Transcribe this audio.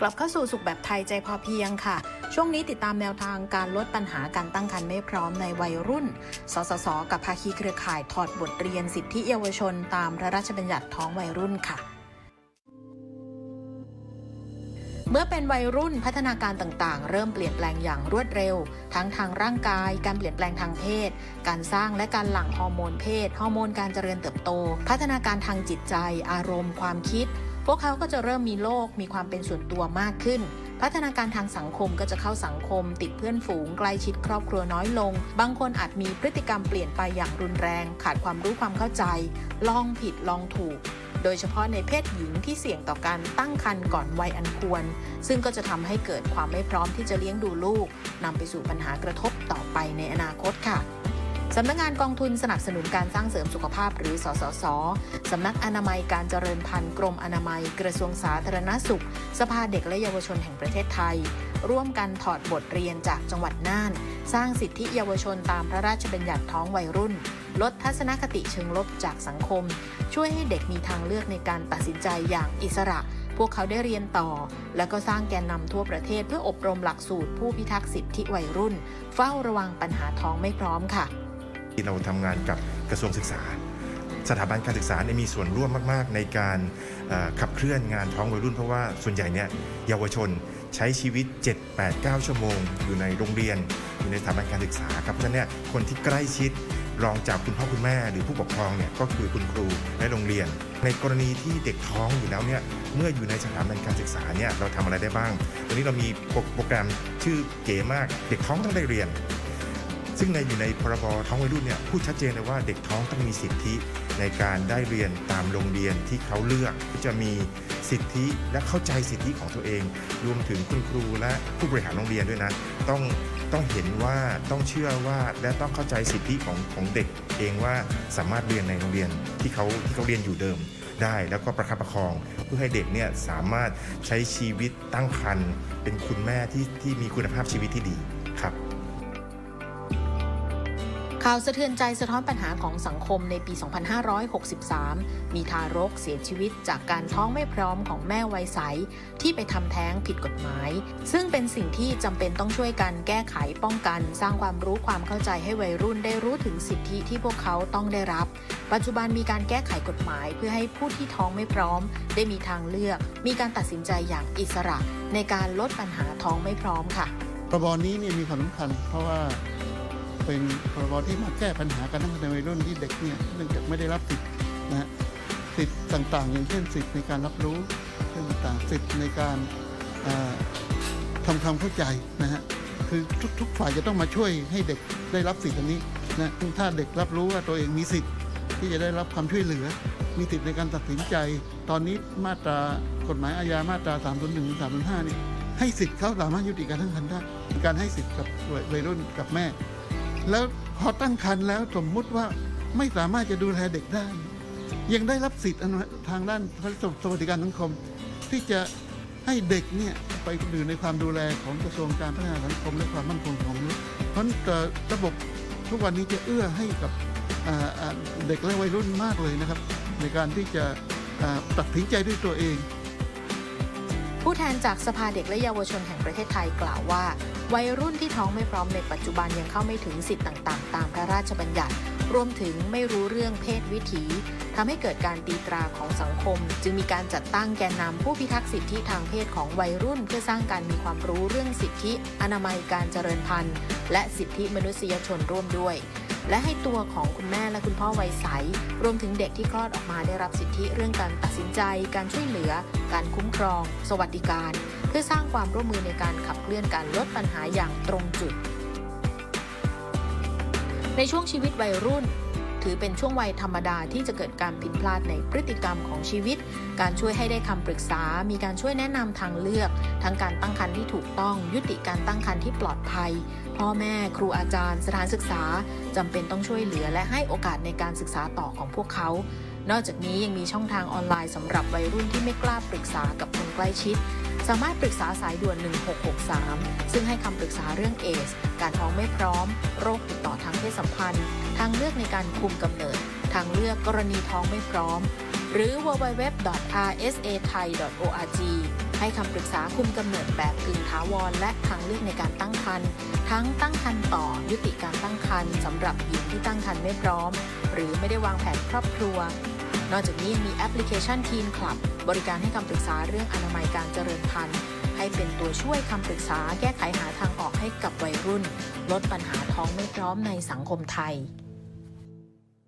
กลับเข้าสู่สุขแบบไทยใจพอเพียงค่ะ ช่วงนี้ติดตามแนวทางการลดปัญหาการตั้งครรภ์ไม่พร้อมในวัยรุ่น สสส กับภาคีเครือข่ายถอดบทเรียนสิทธิเยาวชน ตามพระราชบัญญัติท้องวัยรุ่นค่ะเมื่อเป็นวัยรุ่นพัฒนาการต่างๆ เริ่มเปลี่ยนแปลงอย่างรวดเร็ว ทั้งทางร่างกาย การเปลี่ยนแปลงทางเพศ การสร้างและการหลั่งฮอร์โมนเพศ ฮอร์โมนการเจริญเติบโต พัฒนาการทางจิตใจ อารมณ์ ความคิด พวกเขาก็จะเริ่มมีโลกมีความเป็นส่วนตัวมากขึ้น พัฒนาการทางสังคมก็จะเข้าสังคม ติดเพื่อนฝูงใกล้ชิดครอบครัวน้อยลง บางคนอาจมีพฤติกรรมเปลี่ยนไปอย่างรุนแรง ขาดความรู้ความเข้าใจ ลองผิดลองถูก โดยเฉพาะในเพศหญิงที่เสี่ยงต่อการตั้งครรภ์ก่อนวัยอันควร ซึ่งก็จะทำให้เกิดความไม่พร้อมที่จะเลี้ยงดูลูกนำไปสู่ปัญหากระทบต่อไปในอนาคตค่ะ สำนักงานกองทุนสนับสนุนการสร้างเสริมสุขภาพหรือ สสส สำนักอนามัยการเจริญพันธุ์กรมอนามัย กระทรวงสาธารณสุข สภาเด็กและเยาวชนแห่งประเทศไทย ร่วมกันถอดบทเรียนจากจังหวัดน่าน สร้างสิทธิเยาวชนตามพระราชบัญญัติท้องวัยรุ่น ลดทัศนคติเชิงลบจากสังคม ช่วยให้เด็กมีทางเลือกในการตัดสินใจอย่างอิสระพวกเขาได้เรียนต่อ และก็สร้างแกนนำทั่วประเทศเพื่ออบรมหลักสูตรผู้พิทักษ์สิทธิวัยรุ่น เฝ้าระวังปัญหาท้องไม่พร้อมค่ะ ที่เราทำงานกับกระทรวงศึกษา สถาบันการศึกษาเนี่ยมีส่วนร่วมมาก ๆ ในการขับเคลื่อนงานท้องวัยรุ่น เพราะว่าส่วนใหญ่เนี่ยเยาวชนใช้ชีวิต 7 8 9 ชั่วโมง อยู่ในโรงเรียน อยู่ในสถาบันการศึกษาครับเพราะฉะนั้นเนี่ยคนที่ใกล้ชิดรองจากคุณพ่อคุณแม่หรือผู้ปกครองเนี่ยก็คือคุณครูและโรงเรียน ในกรณีที่เด็กท้องอยู่แล้วเนี่ยเมื่ออยู่ในสถาบันการศึกษาเนี่ยเราทำอะไรได้บ้างตอนนี้เรามีโปรแกรมชื่อเก๋มากเด็กท้องต้องได้เรียน ซึ่งในอยู่ในพรบท้องวัยรุ่นเนี่ยพูดชัดเจนเลยว่าเด็กท้องต้องมีสิทธิในการได้เรียนตามโรงเรียนที่เขาเลือกจะมีสิทธิและเข้าใจสิทธิของตัวเอง รวมถึงคุณครูและผู้บริหารโรงเรียนด้วยนะ ต้องต้องเห็นว่าต้องเชื่อว่าและต้องเข้าใจสิทธิของของเด็ก เองว่าสามารถเรียนในโรงเรียนที่เขาที่เขาเรียนอยู่เดิมได้แล้วก็ประคับประคอง เพื่อให้เด็กเนี่ยสามารถใช้ชีวิตตั้งครรภ์เป็นคุณแม่ที่ที่มีคุณภาพชีวิตที่ดีครับ ข่าวสะเทือนใจสะท้อนปัญหาของสังคมในปี 2563 มีทารกเสียชีวิตจากการท้องไม่พร้อมของแม่วัยใส ที่ไปทำแท้งผิดกฎหมาย ซึ่งเป็นสิ่งที่จำเป็นต้องช่วยกันแก้ไขป้องกัน สร้างความรู้ความเข้าใจให้วัยรุ่นได้รู้ถึงสิทธิที่พวกเขาต้องได้รับ ปัจจุบันมีการแก้ไขกฎหมาย เพื่อให้ผู้ที่ท้องไม่พร้อม ได้มีทางเลือก มีการตัดสินใจอย่างอิสระ ในการลดปัญหาท้องไม่พร้อมค่ะพระบนี้เนี่ยมีความสำคัญเพราะว่า เป็นพรบที่มาแก้ปัญหาการตั้งในวัยรุ่นที่เด็กเนี่ยเนื่องจากไม่ได้รับสิทธิ์นะฮะสิทธิ์ต่างๆ อย่างเช่นสิทธิ์ในการรับรู้เรื่องต่างๆสิทธิ์ในการทำความเข้าใจนะฮะคือทุกๆฝ่ายจะต้องมาช่วยให้เด็กได้รับสิทธิ์อันนี้นะถ้าเด็กรับรู้ว่าตัวเองมีสิทธิ์ที่จะได้รับความช่วยเหลือ มีสิทธิ์ในการตัดสินใจ ตอนนี้มาตรากฎหมายอาญามาตรา 301 305เนี่ยให้สิทธิ์เขาสามารถยุติการตั้งครรภ์ได้การให้สิทธิ์กับวัยรุ่นกับแม่ แล้วพอตั้งครรภ์แล้วสมมุติว่าไม่สามารถจะดูแลเด็กได้ ยังได้รับสิทธิ์ทางด้านพระสวัสดิการสังคม ที่จะให้เด็กเนี่ยไปอยู่ในความดูแลของกระทรวงการพัฒนาสังคมและความมั่นคงของมนุษย์เพราะระบบทุกวันนี้จะเอื้อให้กับเด็กและวัยรุ่นมากเลยนะครับ ในการที่จะตัดสินใจด้วยตัวเอง ผู้แทนจากสภาเด็กและเยาวชนแห่งประเทศไทยกล่าวว่า วัยรุ่นที่ท้องไม่พร้อมในปัจจุบันยังเข้าไม่ถึงสิทธิ์ต่างๆ ตามพระราชบัญญัติ รวมถึงไม่รู้เรื่องเพศวิถีทำให้เกิดการตีตราของสังคม จึงมีการจัดตั้งแกนนำผู้พิทักษ์สิทธิทางเพศของวัยรุ่น เพื่อสร้างการมีความรู้เรื่องสิทธิ อนามัยการเจริญพันธุ์ และสิทธิมนุษยชนร่วมด้วย และให้ตัวของคุณแม่และคุณพ่อวัยใส รวมถึงเด็กที่คลอดออกมาได้รับสิทธิเรื่องการตัดสินใจ การช่วยเหลือ การคุ้มครอง สวัสดิการ เพื่อสร้างความร่วมมือในการขับเคลื่อนการลดปัญหาอย่างตรงจุด ในช่วงชีวิตวัยรุ่น ถือเป็นช่วงวัยธรรมดาที่จะเกิดการผิดพลาดในพฤติกรรมของชีวิต การช่วยให้ได้คำปรึกษา มีการช่วยแนะนำทางเลือก ทั้งการตั้งครรภ์ที่ถูกต้อง ยุติการตั้งครรภ์ที่ปลอดภัย พ่อแม่ ครูอาจารย์ สถานศึกษาจำเป็นต้องช่วยเหลือและให้โอกาสในการศึกษาต่อของพวกเขา นอกจากนี้ยังมีช่องทางออนไลน์สำหรับวัยรุ่นที่ไม่กล้าปรึกษากับคนใกล้ชิดสามารถปรึกษาสายด่วน 1663 ซึ่งให้คำปรึกษาเรื่องเอส การท้องไม่พร้อม โรคติดต่อทางเพศสัมพันธ์ ทางเลือกในการคุมกำเนิด ทางเลือกกรณีท้องไม่พร้อม หรือ www.rsathai.org ให้คำปรึกษาคุมกำเนิดแบบกึ่งถาวร และทางเลือกในการตั้งครรภ์ทั้งตั้งครรภ์ต่อยุติการตั้งครรภ์สำหรับหญิงที่ตั้งครรภ์ไม่พร้อม หรือไม่ได้วางแผนครอบครัว นอกจากนี้ยังมีแอปพลิเคชัน Teen Club บริการให้คำปรึกษาเรื่องอนามัยการเจริญพันธุ์ให้เป็นตัวช่วยคำปรึกษาแก้ไขหาทางออกให้กับวัยรุ่น ลดปัญหาท้องไม่พร้อมในสังคมไทย